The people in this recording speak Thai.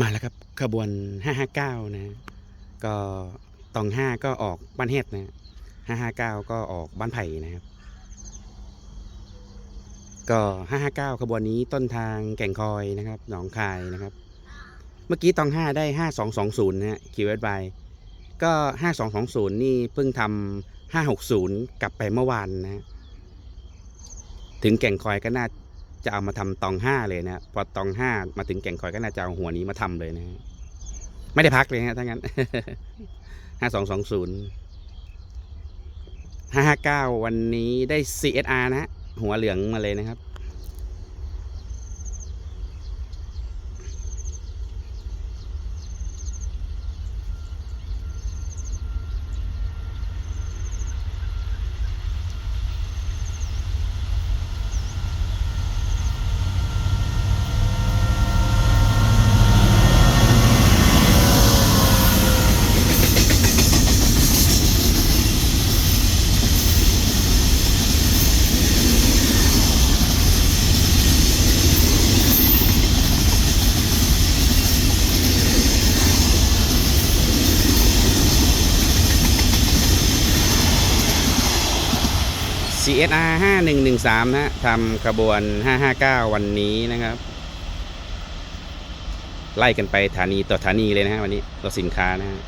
มาแล้วครับขบวน 559 นะ ก็ตองห้าก็ออกบ้านเฮ็ดนะ 559 ก็ออกบ้านไผ่นะครับ ก็ 559 ขบวนนี้ต้นทางแก่งคอยนะครับ หนองคายนะครับ เมื่อกี้ตองห้าได้ 5220 นะฮะคิวเอสไก็ 5220 นี่เพิ่งทำ560 กลับไปเมื่อวานนะ ถึงแก่งคอยก็น่า จะเอามาทำตองห้าเลยนะพอตองห้ามาถึงแก่งคอยก็น่าจะเอาหัวนี้มาทำเลยนะฮะไม่ได้พักเลยฮะถ้างั้นห้าสองสองศูนย์ห้าห้าเก้าวันนี้ได้ CSR นะ หัวเหลืองมาเลยนะครับ CSR 5113นะฮะทำขบวน 559 วันนี้นะครับ ไล่กันไปฐานีต่อฐานีเลยนะฮะวันนี้รถสินค้านะฮะ